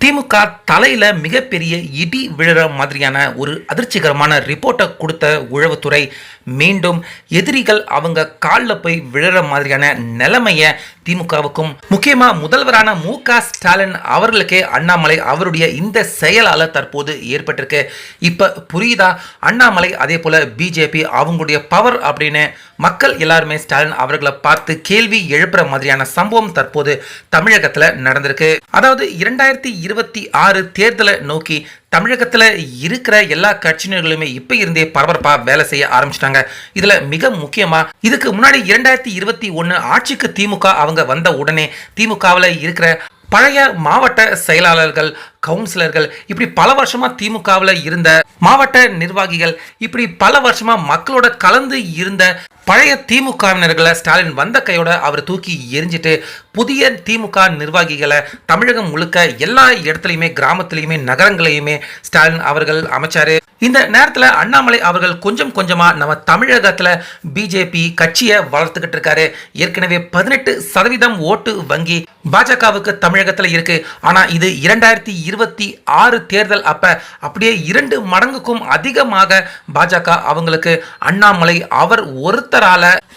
திமுக தலையில மிகப்பெரிய இடி விழுற மாதிரியான ஒரு அதிர்ச்சிகரமான ரிப்போர்ட்டை கொடுத்த உழவுத்துறை மீண்டும் எதிரிகள் அவங்க காலில் போய் விழுற மாதிரியான நிலைமையை திமுகவுக்கும் முக்கியமா முதல்வரான மு க ஸ்டாலின் அவர்களுக்கே அண்ணாமலை அவருடைய இந்த செயலால தற்போது ஏற்பட்டிருக்கு. இப்ப புரியுதா? அண்ணாமலை அதே போல பிஜேபி அவங்களுடைய பவர் அப்படின்னு மக்கள் எல்லாருமே ஸ்டாலின் அவர்களை பார்த்து கேள்வி எழுப்புற மாதிரியான சம்பவம் தற்போது தமிழகத்துல நடந்திருக்கு. அதாவது இரண்டாயிரத்தி இருபத்தி ஆறு தேர்தலை நோக்கி தமிழகத்தில் இருக்கிற எல்லா கட்சியினர்களுமே இப்போ இருந்தே பரபரப்பாக வேலை செய்ய ஆரம்பிச்சிட்டாங்க. இதில் மிக முக்கியமாக இதுக்கு முன்னாடி இரண்டாயிரத்தி இருபத்தி ஒன்று ஆட்சிக்கு திமுக அவங்க வந்த உடனே திமுகவில் இருக்கிற பழைய மாவட்ட செயலாளர்கள் கவுன்சிலர்கள் இப்படி பல வருஷமா திமுகவில் இருந்த மாவட்ட நிர்வாகிகள் இப்படி பல வருஷமா மக்களோட கலந்து இருந்த பழைய திமுகவினர்களை ஸ்டாலின் வந்த கையோட அவர் தூக்கி எரிஞ்சிட்டு புதிய திமுக நிர்வாகிகளை தமிழகம் முழுக்க எல்லா இடத்துலையுமே கிராமத்துலையுமே நகரங்களையுமே ஸ்டாலின் அவர்கள் அமைச்சாரு. இந்த நேரத்தில் அண்ணாமலை அவர்கள் கொஞ்சம் கொஞ்சமா நம்ம தமிழகத்தில் பிஜேபி கட்சியை வளர்த்துக்கிட்டு இருக்காரு. ஏற்கனவே பதினெட்டு சதவீதம் ஓட்டு வங்கி பாஜகவுக்கு தமிழகத்தில் இருக்கு. ஆனா இது இரண்டாயிரத்தி இருபத்தி ஆறு தேர்தல் அப்ப அப்படியே இரண்டு மடங்குக்கும் அதிகமாக பாஜக அவங்களுக்கு அண்ணாமலை அவர் ஒருத்த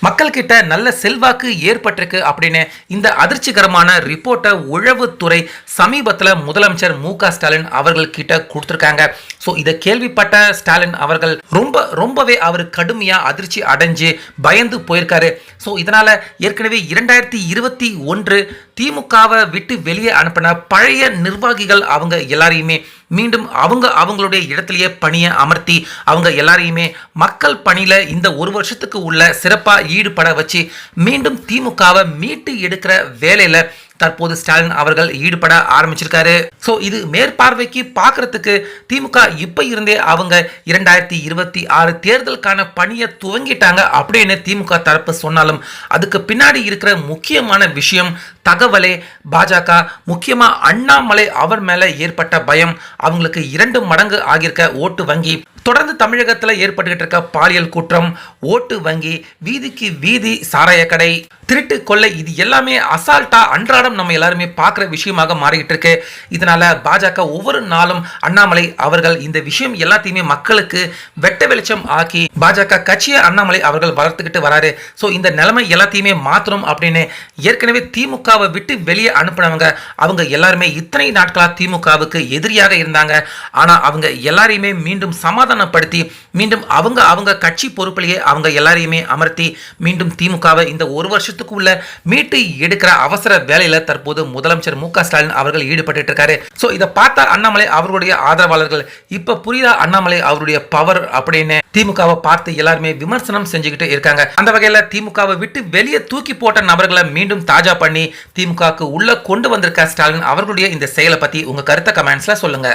மக்கள் கிட்ட நல்ல செல்வாக்கு ஏற்பட்டிருக்கு அப்படின்னு இந்த அதிர்ச்சிகரமான ரிப்போர்ட்டை உழவுத்துறை சமீபத்தில் முதலமைச்சர் மு க ஸ்டாலின் அவர்கள் கிட்ட கொடுத்துருக்காங்க. ஸோ இதை கேள்விப்பட்ட ஸ்டாலின் அவர்கள் ரொம்ப ரொம்பவே அவர் கடுமையாக அதிர்ச்சி அடைஞ்சு பயந்து போயிருக்காரு. ஸோ இதனால ஏற்கனவே இரண்டாயிரத்தி இருபத்தி ஒன்று திமுகவை விட்டு வெளியே அனுப்பின பழைய நிர்வாகிகள் அவங்க எல்லாரையுமே மீண்டும் அவங்க அவங்களுடைய இடத்துலையே பணியை அமர்த்தி அவங்க எல்லாரையுமே மக்கள் பணியில் இந்த ஒரு வருஷத்துக்கு உள்ள சிறப்பாக ஈடுபட வச்சு மீண்டும் திமுகவை மீட்டு எடுக்கிற வேலையில் தற்போது ஸ்டாலின் அவர்கள் ஈடுபட ஆரம்பிச்சிருக்காரு. ஸோ இது மேற்பார்வைக்கு பார்க்கறதுக்கு திமுக இப்போ இருந்தே அவங்க இரண்டாயிரத்தி இருபத்தி ஆறு தேர்தலுக்கான பணியை துவங்கிட்டாங்க அப்படின்னு திமுக தரப்பு சொன்னாலும் அதுக்கு பின்னாடி இருக்கிற முக்கியமான விஷயம் தகவலே பாஜக முக்கியமாக அண்ணாமலை அவர் மேலே ஏற்பட்ட பயம். அவங்களுக்கு இரண்டு மடங்கு ஆகியிருக்க ஓட்டு வங்கி. தொடர்ந்து தமிழகத்தில் ஏற்பட்டுக்கிட்டு இருக்க பாலியல் குற்றம் ஓட்டு வங்கி வீதிக்கு வீதி சாராய கடை திருட்டு கொள்ளை இது எல்லாமே அசால்ட்டா அன்றாடம் நம்ம எல்லாருமே பார்க்குற விஷயமாக மாறிக்கிட்டு இருக்கு. இதனால பாஜக ஒவ்வொரு நாளும் அண்ணாமலை அவர்கள் இந்த விஷயம் எல்லாத்தையுமே மக்களுக்கு வெட்ட வெளிச்சம் ஆக்கி பாஜக கட்சியை அண்ணாமலை அவர்கள் வளர்த்துக்கிட்டு வராரு. ஸோ இந்த நிலைமை எல்லாத்தையுமே மாற்றணும் அப்படின்னு ஏற்கனவே திமுகவை விட்டு வெளியே அனுப்பினவங்க அவங்க எல்லாருமே இத்தனை நாட்களாக திமுகவுக்கு எதிரியாக இருந்தாங்க. ஆனால் அவங்க எல்லாரையுமே மீண்டும் சமாதானப்படுத்தி மீண்டும் அவங்க அவங்க கட்சி பொறுப்பிலேயே அவங்க எல்லாரையுமே அமர்த்தி மீண்டும் திமுகவை இந்த ஒரு வருஷத்துக்கு உள்ள மீட்டு எடுக்கிற அவசர வேலையில் தற்போது முதலமைச்சர் மு ஸ்டாலின் அவர்கள் ஈடுபட்டு இருக்காரு. ஸோ இதை பார்த்தா அண்ணாமலை அவர்களுடைய ஆதரவாளர்கள் இப்போ புரியுதா அண்ணாமலை அவருடைய பவர் அப்படின்னு? திமுகவை பார்த்து எல்லாருமே விமர்சனம் செஞ்சுக்கிட்டு இருக்காங்க. அந்த வகையில் திமுகவை விட்டு வெளியே தூக்கி போட்ட நபர்களை மீண்டும் தாஜா பண்ணி திமுகவுக்கு உள்ள கொண்டு வந்திருக்க ஸ்டாலின் அவர்களுடைய இந்த செயலை பத்தி உங்க கருத்தை கமெண்ட்ஸ்ல சொல்லுங்க.